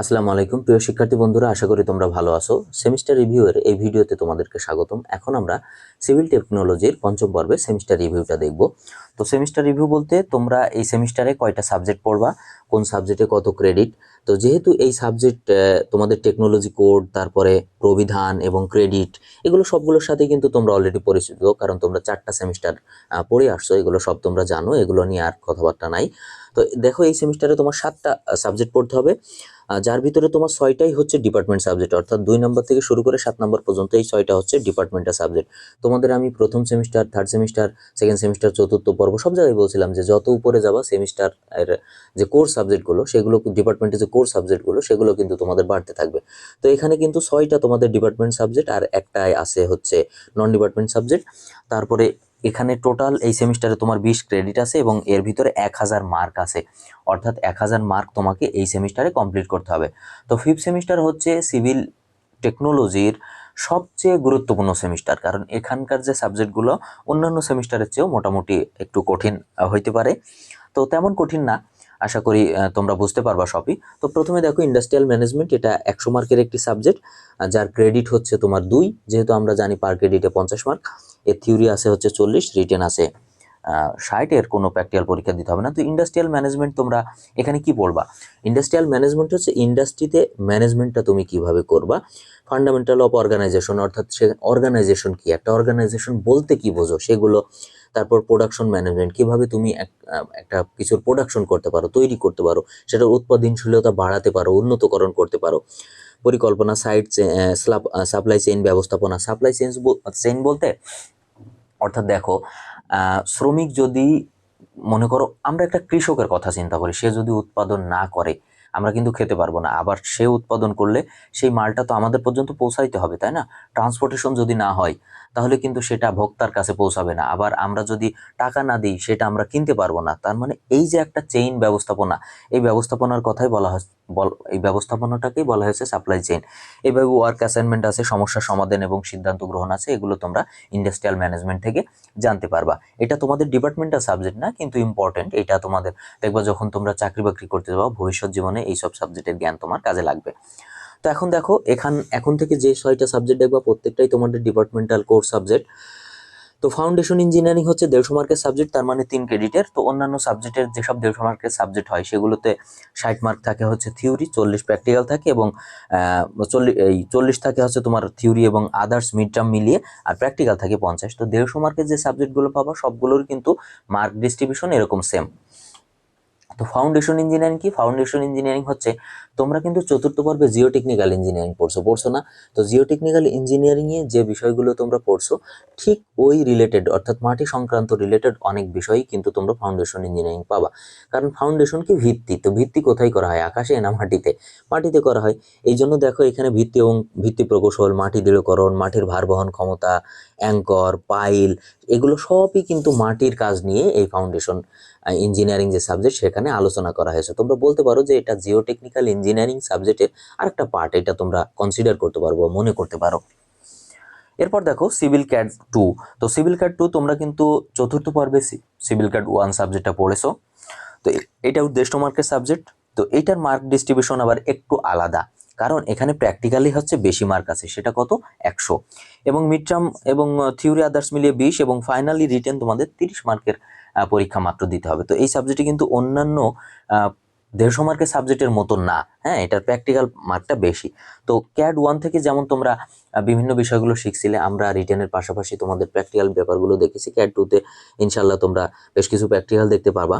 আসসালামু আলাইকুম। প্রিয় শিক্ষার্থী বন্ধুরা, আশা করি তোমরা ভালো আছো। সেমিস্টার রিভিউয়ের এই ভিডিওতে তোমাদেরকে স্বাগতম। এখন আমরা সিভিল টেকনোলজির পঞ্চম পর্বে সেমিস্টার রিভিউটা দেখব। তো সেমিস্টার রিভিউ বলতে তোমরা এই সেমিস্টারে কয়টা সাবজেক্ট পড়বা, কোন সাবজেক্টে কত ক্রেডিট তো যেহেতু এই সাবজেক্ট তোমাদের টেকনোলজি কোড তারপরে প্রবিধান এবং ক্রেডিট এগুলো সবগুলোর সাথে কিন্তু তোমরা অলরেডি পরিচিত, কারণ তোমরা চারটা সেমিস্টার পড়ে আসছো। এগুলো সব তোমরা জানো, এগুলো নিয়ে আর কথাবার্তা নাই। তো দেখো, এই সেমিস্টারে তোমার সাতটা সাবজেক্ট পড়তে হবে। যার ভিতরে তোমার ছয়টাই হচ্ছে ডিপার্টমেন্ট সাবজেক্ট অর্থাৎ দুই নম্বর থেকে শুরু করে সাত নম্বর পর্যন্ত এই ছয়টা হচ্ছে ডিপার্টমেন্টাল সাবজেক্ট তোমাদের আমি প্রথম semester third semester second semester চতুর্থ পর্ব সব জায়গায় বলছিলাম যে যত উপরে যাবা সেমিস্টার এর যে কোর্স সাবজেক্টগুলো সেগুলো ডিপার্টমেন্টের যে কোর্স সাবজেক্টগুলো সেগুলো কিন্তু তোমাদের বাড়তে থাকবে। তো এখানে কিন্তু ছয়টা তোমাদের ডিপার্টমেন্ট সাবজেক্ট আর একটাই আছে হচ্ছে নন ডিপার্টমেন্ট সাবজেক্ট তারপরে এখানে টোটাল এই সেমিস্টারে তোমার বিশ ক্রেডিট আছে এবং এর ভিতরে এক হাজার মার্ক আছে। অর্থাৎ এক হাজার মার্ক তোমাকে এই সেমিস্টারে কমপ্লিট করতে হবে। তো ফিফথ সেমিস্টার হচ্ছে সিভিল টেকনোলজির সবচেয়ে গুরুত্বপূর্ণ সেমিস্টার কারণ এখানকার যে সাবজেক্টগুলো অন্যান্য সেমিস্টারের চেয়েও মোটামুটি একটু কঠিন হইতে পারে। তো তেমন কঠিন না, আশা করি তোমরা বুঝতে পারবা সবই। তো প্রথমে দেখো ইন্ডাস্ট্রিয়াল ম্যানেজমেন্ট এটা একশো মার্কের একটি সাবজেক্ট যার ক্রেডিট হচ্ছে তোমার দুই, যেহেতু আমরা জানি পার ক্রেডিটে পঞ্চাশ মার্ক এর থিওরি আছে হচ্ছে চল্লিশ রিটেন আছে ষাট এর কোনো প্র্যাকটিক্যাল পরীক্ষা দিতে হবে না। তো ইন্ডাস্ট্রিয়াল ম্যানেজমেন্ট তোমরা এখানে কি পড়বা? ইন্ডাস্ট্রিয়াল ম্যানেজমেন্ট হচ্ছে ইন্ডাস্ট্রিতে ম্যানেজমেন্টটা তুমি কীভাবে করবা? ফান্ডামেন্টাল অফ অর্গানাইজেশন অর্থাৎ সে অর্গানাইজেশন কি? একটা অর্গানাইজেশন বলতে কি বোঝো? সেগুলো, তারপর প্রোডাকশন ম্যানেজমেন্ট কীভাবে তুমি একটা কিছুর প্রোডাকশন করতে পারো, তৈরি করতে পারো, সেটার উৎপাদনশীলতা বাড়াতে পারো, উন্নতকরণ করতে পারো। পরিকল্পনা সাইড সাপ্লাই চেইন ব্যবস্থাপনা সাপ্লাই চেইন চেইন বলতে অর্থাৎ দেখো শ্রমিক যদি, মনে করো আমরা একটা কৃষকের কথা চিন্তা করি, সে যদি উৎপাদন না করে, আমরা কিন্তু খেতে পারব না। আবার সে উৎপাদন করলে সেই মালটা তো আমাদের পর্যন্ত পৌঁছাইতে হবে, তাই না? ট্রান্সপোর্টেশন যদি না হয় তাহলে কিন্তু সেটা ভোক্তার কাছে পৌঁছাবে না। আবার আমরা যদি টাকা না দিই, সেটা আমরা কিনতে পারব না। তার মানে এই যে একটা চেইন ব্যবস্থাপনা, এই ব্যবস্থাপনার কথাই বলা হয় এই ব্যবস্থাপনাটাকেই বলা হয়েছে সাপ্লাই চেইন এইভাবে ওয়ার্ক অ্যাসাইনমেন্ট আছে, সমস্যা সমাধান এবং সিদ্ধান্ত গ্রহণ আছে, এগুলো তোমরা ইন্ডাস্ট্রিয়াল ম্যানেজমেন্ট থেকে জানতে পারবা। এটা তোমাদের ডিপার্টমেন্টাল সাবজেক্ট না, কিন্তু ইম্পর্টেন্ট এটা তোমাদের, দেখবা যখন তোমরা চাকরি বাকরি করতে যাব ভবিষ্যৎ জীবনে এইসব সাবজেক্টের জ্ঞান তোমার কাজে লাগবে। তো এখন দেখো, এখান, এখন থেকে যে ছয়টা সাবজেক্ট দেখবা, প্রত্যেকটাই তোমাদের ডিপার্টমেন্টাল কোর্স সাবজেক্ট তো ফাউন্ডেশন ইঞ্জিনিয়ারিং হচ্ছে দেড়শো মার্কের সাবজেক্ট তার মানে তিন ক্রেডিটের তো অন্যান্য সাবজেক্টের যেসব দেড়শো মার্কের সাবজেক্ট হয়, সেগুলোতে ষাট মার্ক থাকে হচ্ছে থিওরি চল্লিশ প্র্যাকটিক্যাল থাকে এবং চল্লিশ এই চল্লিশ থাকে হচ্ছে তোমার থিওরি এবং আদার্স মিড টার্ম মিলিয়ে, আর প্র্যাকটিক্যাল থাকে পঞ্চাশ। তো দেড়শো মার্কের যে সাবজেক্টগুলো পাবা, সবগুলোর কিন্তু মার্ক ডিস্ট্রিবিউশন এরকম সেম তো ফাউন্ডেশন ইঞ্জিনিয়ারিং কি? ফাউন্ডেশন ইঞ্জিনিয়ারিং হচ্ছে তোমরা কিন্তু চতুর্থ পর্বে জিও টেকনিক্যাল ইঞ্জিনিয়ারিং পড়ছো পড়ছো না? তো জিও টেকনিক্যাল ইঞ্জিনিয়ারিং এ যে বিষয়গুলো তোমরা পড়ছো, ঠিক ওই রিলেটেড অর্থাৎ মাটি সংক্রান্ত রিলেটেড অনেক বিষয়ই কিন্তু তোমরা ফাউন্ডেশন ইঞ্জিনিয়ারিং পাবা। কারণ ফাউন্ডেশন কি? ভিত্তি। তো ভিত্তি কোথায় করা হয়? আকাশে না মাটিতে? মাটিতে করা হয়। এই জন্য দেখো এখানে ভিত্তি এবং ভিত্তি প্রকৌশল, মাটি দৃঢ়করণ, মাটির ভার বহন ক্ষমতা অ্যাঙ্কর পাইল এগুলো সবই কিন্তু মাটির কাজ নিয়ে এই ফাউন্ডেশন ইঞ্জিনিয়ারিং যে সাবজেক্ট সেখানে আলোচনা করা হয়েছে। তোমরা বলতে পারো যে এটা জিও টেকনিক্যাল ইঞ্জিনিয়ারিং সাবজেক্টের আরেকটা পার্ট এটা তোমরা কনসিডার করতে পারব, মনে করতে পারো। এরপর দেখো সিভিল ক্যাড টু তো সিভিল ক্যাড টু তোমরা কিন্তু চতুর্থ পর্বে সিভিল ক্যাড ওয়ান সাবজেক্টটা পড়েছো। তো এটা উদ্দেশ্য মার্কের সাবজেক্ট তো এটার মার্ক ডিস্ট্রিবিউশন আবার একটু আলাদা। কারণ এখানে প্র্যাকটিক্যালি হচ্ছে বেশি মার্ক আছে, সেটা কত? একশো। এবং মিড টার্ম এবং থিওরি আদার্স মিলিয়ে বিশ এবং ফাইনালি রিটেন তোমাদের তিরিশ মার্কের পরীক্ষা মাত্র দিতে হবে। তো এই সাবজেক্টে কিন্তু অন্যান্য দেড়শো মার্কের সাবজেক্টের মতন না। হ্যাঁ এটার প্র্যাকটিক্যাল মার্কটা বেশি। তো ক্যাড ওয়ান থেকে যেমন তোমরা বিভিন্ন বিষয়গুলো শিখছিলে, আমরা রিটার্নের পাশাপাশি তোমাদের প্র্যাকটিক্যাল ব্যাপারগুলো দেখেছি। ক্যাড টুতে ইনশাল্লাহ তোমরা বেশ কিছু প্র্যাকটিক্যাল দেখতে পারবা।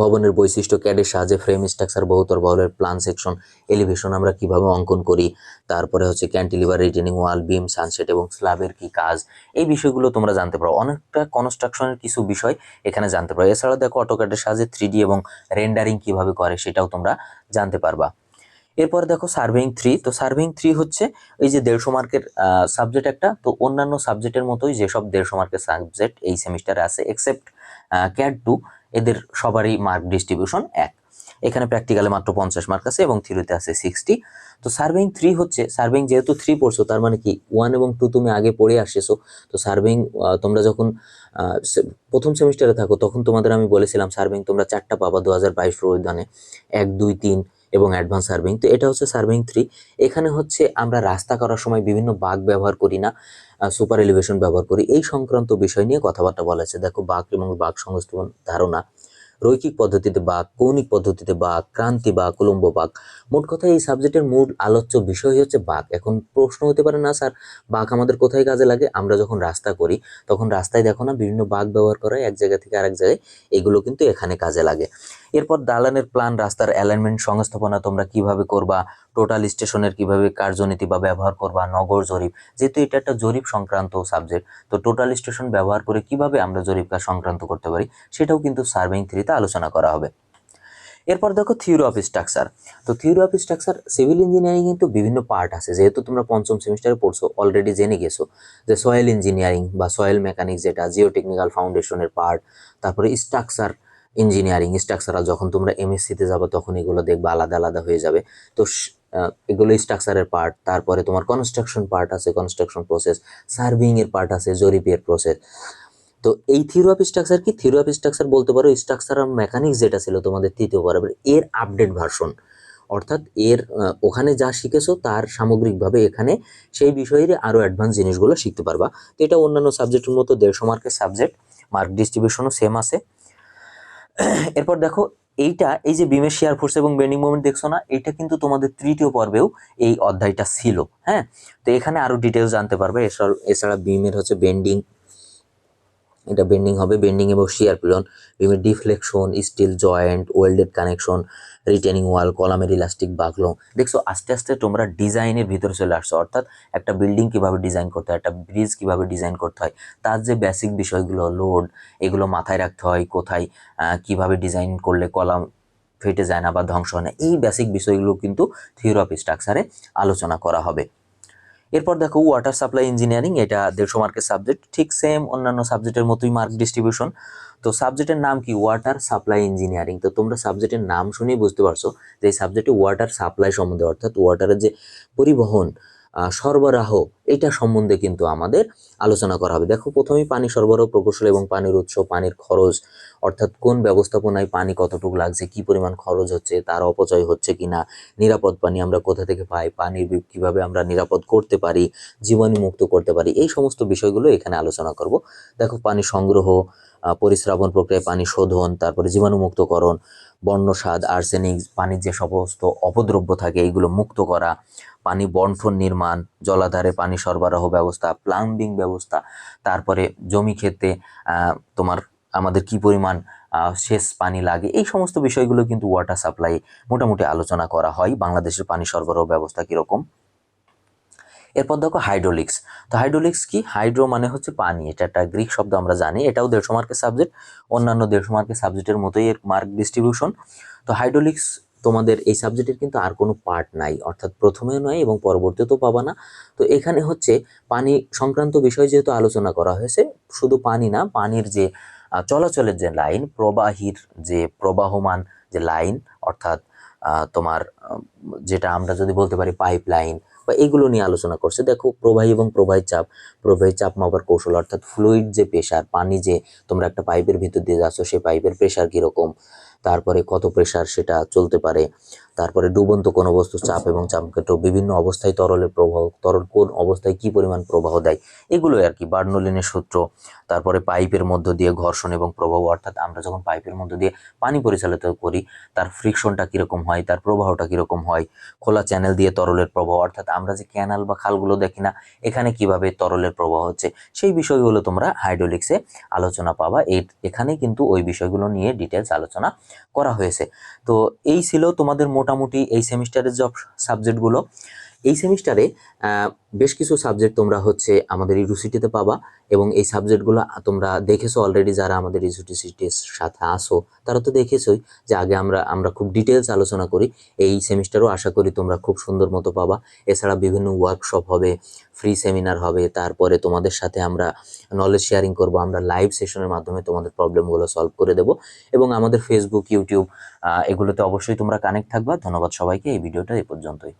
ভবনের বৈশিষ্ট্য ক্যাডের সাহায্যে ফ্রেম স্ট্রাকচার, বহুতর ভবনের প্ল্যান সেকশন, এলিভেশন আমরা কীভাবে অঙ্কন করি, তারপরে হচ্ছে cantilever, retaining wall, beam, sunshade এবং স্ল্যাবের কি কাজ, এই বিষয়গুলো তোমরা জানতে পারো। অনেকটা কনস্ট্রাকশনের কিছু বিষয় এখানে জানতে পারো। এছাড়া দেখো অটোক্যাডের সাহায্যে থ্রি এবং রেন্ডারিং কীভাবে করে সেটাও তোমরা জানতে পারবা। এরপর দেখো সার্ভেইং থ্রি তো সার্ভেইং থ্রি হচ্ছে এই যে দেড়শো মার্কের সাবজেক্ট একটা, তো অন্যান্য সাবজেক্টের মতোই যেসব দেড়শো মার্কের সাবজেক্ট এই সেমিস্টারে আছে এক্সেপ্ট ক্যাড টু এদের সবারই মার্ক ডিস্ট্রিবিউশন এক। এখানে প্র্যাকটিক্যালে মাত্র পঞ্চাশ মার্ক আছে এবং থ্রিতে আছে সিক্সটি তো সার্ভেইং থ্রি হচ্ছে সার্ভেইং যেহেতু থ্রি পড়ছো, তার মানে কি? ওয়ান এবং টু তুমি আগে পড়ে আসেছো। তো সার্ভেইং তোমরা যখন প্রথম সেমিস্টারে থাকো, তখন তোমাদের আমি বলেছিলাম সার্ভেইং তোমরা চারটা পাবা দু হাজার বাইশ প্রবিধানে এক, দুই, তিন এবং অ্যাডভান্স সার্ভিং। তো এটা হচ্ছে সার্ভিং থ্রি। এখানে হচ্ছে আমরা রাস্তা করার সময় বিভিন্ন বাঘ ব্যবহার করি না সুপার এলিভেশন ব্যবহার করি। এই সংক্রান্ত বিষয় নিয়ে কথাবার্তা বলা আছে। দেখো বাঘ এবং বাঘ সংস্থাপন ধারণা। রৈখিক পদ্ধতিতে বাঘ কৌণিক পদ্ধতিতে বাঘ ক্রান্তি বা কুলম্ব বাঘ মোট কথা এই সাবজেক্টের মূল আলোচ্য বিষয় হচ্ছে বাঘ এখন প্রশ্ন হতে পারে, না স্যার বাঘ আমাদের কোথায় কাজে লাগে? আমরা যখন রাস্তা করি, তখন রাস্তায় দেখো না, বিভিন্ন বাঘ ব্যবহার করা এক জায়গা থেকে আরেক জায়গায়। এগুলো কিন্তু এখানে কাজে লাগে। এরপর দালানের প্ল্যান রাস্তার অ্যালাইনমেন্ট সংস্থাপনা তোমরা কীভাবে করবা টোটাল স্টেশনের কীভাবে কার্যনীতি বা ব্যবহার করবা, নগর জরিপ। যেহেতু এটা একটা জরিপ সংক্রান্ত সাবজেক্ট তো টোটাল স্টেশন ব্যবহার করে কীভাবে আমরা জরিপ কাজ সংক্রান্ত করতে পারি, সেটাও কিন্তু সার্ভিং থ্রিতে আলোচনা করা হবে। এরপর দেখো থিওরি অফ স্ট্রাকচার তো theory of structure civil engineering কিন্তু বিভিন্ন পার্ট আছে। যেহেতু তোমরা পঞ্চম সেমিস্টারে পড়ছো অলরেডি জেনে গেছো যে সয়েল ইঞ্জিনিয়ারিং বা সয়েল মেকানিক্স যেটা জিও টেকনিক্যাল ফাউন্ডেশনের পার্ট তারপরে স্ট্রাকচার ইঞ্জিনিয়ারিং স্ট্রাকচারাল যখন তোমরা এমএসসিতে যাবে, তখন এগুলো দেখবে আলাদা আলাদা হয়ে যাবে। তো এগুলো স্ট্রাকচারের পার্ট তারপরে তোমার কনস্ট্রাকশন পার্ট আছে কনস্ট্রাকশন প্রসেস সার্ভিং এর পার্ট আছে, জরিপের প্রসেস তো এই থিওরি অফ স্ট্রাকচার কি? থিওরি অফ স্ট্রাকচার বলতে পারো স্ট্রাকচার অফ মেকানিক্স যেটা ছিল তোমাদের তৃতীয় পর্বের এর আপডেট ভার্সন অর্থাৎ এর ওখানে যা শিখেছো তার সামগ্রিকভাবে এখানে সেই বিষয়ের আরও অ্যাডভান্স জিনিসগুলো শিখতে পারবা। তো এটা অন্যান্য সাবজেক্টের মতো দেড়শো মার্কের সাবজেক্ট মার্ক ডিস্ট্রিবিউশনও সেম আছে। এরপর দেখো, এইটা, এই যে বিমের শেয়ার ফোর্স এবং বেন্ডিং মোমেন্ট দেখছ না, এটা কিন্তু তোমাদের তৃতীয় পর্বেও এই অধ্যায়টা ছিল হ্যাঁ? তো এখানে আরও ডিটেলস জানতে পারবে, এছাড়া এছাড়া বিমের হচ্ছে বেন্ডিং এটা বেন্ডিং হবে বেন্ডিং এবং শিয়ার পিলন বিভিন্ন deflection steel joint welded connection retaining wall কলামের ইলাস্টিক বাকলো দেখছ, আস্তে আস্তে তোমরা ডিজাইনের ভিতরে চলে আসছো, অর্থাৎ একটা বিল্ডিং কীভাবে ডিজাইন করতে হয়, একটা ব্রিজ কীভাবে ডিজাইন করতে হয়, তার যে বেসিক বিষয়গুলো লোড এগুলো মাথায় রাখতে হয়, কোথায় কীভাবে ডিজাইন করলে কলাম ফেটে যায় না বা ধ্বংস হয় না, এই বেসিক বিষয়গুলো কিন্তু থিওরি অফ স্ট্রাকচারে আলোচনা করা হবে। এরপর দেখো ওয়াটার সাপ্লাই ইঞ্জিনিয়ারিং এটা দেড়শো মার্কের সাবজেক্ট ঠিক সেম অন্যান্য সাবজেক্টের মতোই মার্ক ডিস্ট্রিবিউশন তো সাবজেক্টের নাম কি? ওয়াটার সাপ্লাই ইঞ্জিনিয়ারিং তো তোমরা সাবজেক্টের নাম শুনেই বুঝতে পারছ যে এই সাবজেক্টে ওয়াটার সাপ্লাই সম্বন্ধে, অর্থাৎ ওয়াটারের যে পরিবহন সরবরাহ, এটা সম্বন্ধে কিন্তু আমাদের আলোচনা করা হবে। দেখো, প্রথমেই পানি সরবরাহ প্রকৌশল এবং পানির উৎস, পানির খরচ, অর্থাৎ কোন ব্যবস্থাপনায় পানি কতটুকু লাগছে, কি পরিমাণ খরচ হচ্ছে, তার অপচয় হচ্ছে কিনা, নিরাপদ পানি আমরা কোথা থেকে পাই, পানির কীভাবে আমরা নিরাপদ করতে পারি, জীবাণুমুক্ত করতে পারি, এই সমস্ত বিষয়গুলো এখানে আলোচনা করব। দেখো, পানি সংগ্রহ আহ, পরিস্রাবন প্রক্রিয়ায় পানি শোধন তারপরে জীবাণুমুক্তকরণ বর্ণস্বাদ আর্সেনিক পানির যে সমস্ত অপদ্রব্য থাকে এইগুলো মুক্ত করা পানি বন্টন নির্মাণ জলাধারে পানি সরবরাহ ব্যবস্থা প্লাম্বিং ব্যবস্থা তারপরে জমি ক্ষেতে তোমার আমাদের কি পরিমাণ সেচ পানি লাগে এই সমস্ত বিষয়গুলো কিন্তু ওয়াটার সাপ্লাই মোটামুটি আলোচনা করা হয় বাংলাদেশের পানি সরবরাহ ব্যবস্থা কীরকম। এরপর দেখো হাইড্রোলিক্স তো হাইড্রোলিক্স কি? হাইড্রো মানে হচ্ছে পানি। এটা একটা গ্রিক শব্দ আমরা জানি। এটাও দেড়শো মার্কের সাবজেক্ট অন্যান্য দেড়শো মার্কের সাবজেক্টের মতোই এর মার্ক ডিস্ট্রিবিউশন তো হাইড্রোলিক্স তোমাদের এই সাবজেক্টের কিন্তু আর কোনো পার্ট নাই। অর্থাৎ প্রথমেও নয় এবং পরবর্তীতেও পাবা না। তো এখানে হচ্ছে পানি সংক্রান্ত বিষয় যেহেতু আলোচনা করা হয়েছে, শুধু পানি না, পানির যে চলাচলের যে লাইন প্রবাহীর যে প্রবাহমান যে লাইন অর্থাৎ তোমার যেটা আমরা যদি বলতে পারি পাইপ লাইন বা এগুলো নিয়ে আলোচনা করছে। দেখো, প্রবাহী এবং প্রবাহী চাপ প্রবাহী চাপ মাপার কৌশল অর্থাৎ ফ্লুইড যে প্রেশার পানি যে তোমরা একটা পাইপের ভিতর দিয়ে যাচ্ছ, সেই পাইপের প্রেশার কীরকম? তারপরে কত প্রেশার সেটা চলতে পারে? তারপরে ডুবন্ত কোন বস্তু চাপ এবং চাপকেটো বিভিন্ন অবস্থায় তরলের প্রবাহ তরল কোন অবস্থায় কি পরিমাণ প্রবাহ দেয় এগুলো আর কি বার্নলিনের সূত্র। তারপরে পাইপের মধ্য দিয়ে ঘর্ষণ এবং প্রবাহ, অর্থাৎ আমরা যখন পাইপের মধ্য দিয়ে পানি পরিচালিত করি, তার ফ্রিকশনটা কীরকম হয়, তার প্রবাহটা কীরকম হয়, খোলা চ্যানেল দিয়ে তরলের প্রবাহ, অর্থাৎ আমরা যে ক্যানাল বা খালগুলো দেখি না, এখানে কীভাবে তরলের প্রবাহ হচ্ছে, সেই বিষয়গুলো তোমরা হাইড্রোলিক্সে আলোচনা পাবা। এই এখানে কিন্তু ওই বিষয়গুলো নিয়ে ডিটেলস আলোচনা করা হয়েছে। তো এই ছিল তোমাদের মোটামুটি এই সেমিস্টারের যে সাবজেক্টগুলো এই সেমিস্টারে বেশ কিছু সাবজেক্ট তোমরা হচ্ছে আমাদের ইউনিভার্সিটিতে পাবা এবং এই সাবজেক্টগুলো তোমরা দেখেছ অলরেডি যারা আমাদের ইউনিভার্সিটির সাথে আসো, তারা তো দেখেছোই যে আগে আমরা আমরা খুব ডিটেলস আলোচনা করি। এই সেমিস্টারও আশা করি তোমরা খুব সুন্দর মতো পাবা। এছাড়া বিভিন্ন ওয়ার্কশপ হবে ফ্রি সেমিনার হবে, তারপরে তোমাদের সাথে আমরা নলেজ শেয়ারিং করব, আমরা লাইভ সেশনের মাধ্যমে তোমাদের প্রবলেমগুলো সলভ করে দেব। এবং আমাদের ফেসবুক ইউটিউব এগুলোতে অবশ্যই তোমরা কানেক্ট থাকবা। ধন্যবাদ সবাইকে, এই ভিডিওটা এই পর্যন্তই।